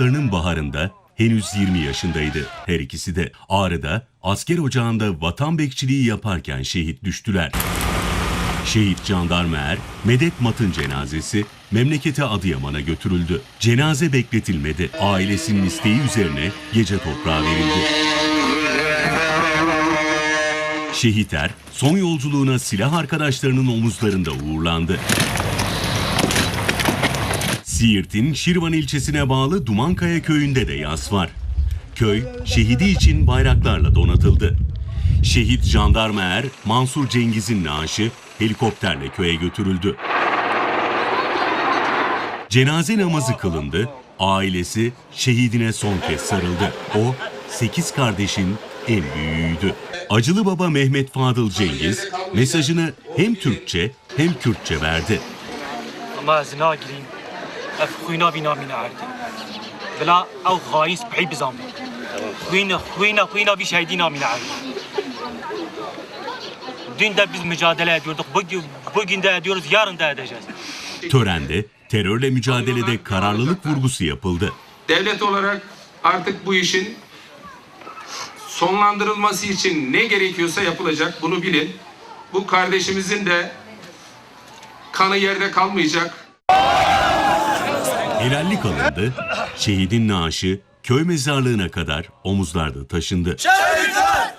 hayatlarının baharında henüz 20 yaşındaydı. Her ikisi de Ağrı'da asker ocağında vatan bekçiliği yaparken şehit düştüler. Şehit jandarma er, Medet Mat'ın cenazesi memleketi Adıyaman'a götürüldü. Cenaze bekletilmedi. Ailesinin isteği üzerine gece toprağa verildi. Şehit er, son yolculuğuna silah arkadaşlarının omuzlarında uğurlandı. Siirt'in Şirvan ilçesine bağlı Dumankaya köyünde de yas var. Köy şehidi için bayraklarla donatıldı. Şehit jandarma er Mansur Cengiz'in naaşı helikopterle köye götürüldü. Cenaze namazı kılındı, ailesi şehidine son kez sarıldı. O 8 kardeşin en büyüğüydü. Acılı baba Mehmet Fadıl Cengiz mesajını hem Türkçe hem Kürtçe verdi. Ama gireyim. اف خوینا بینا مینا عردی بلا او خايس بحي بزامي خوينا خوينا خوينا bir şey dinamine عردي Dün de biz mücadele ediyorduk. Bugün, bugün de ediyoruz, yarın da edeceğiz. Törende terörle mücadelede kararlılık vurgusu yapıldı. Devlet olarak artık bu işin sonlandırılması için ne gerekiyorsa yapılacak bunu bilin. Bu kardeşimizin de kanı yerde kalmayacak. Helallik alındı, şehidin naaşı köy mezarlığına kadar omuzlarda taşındı. Şehitler!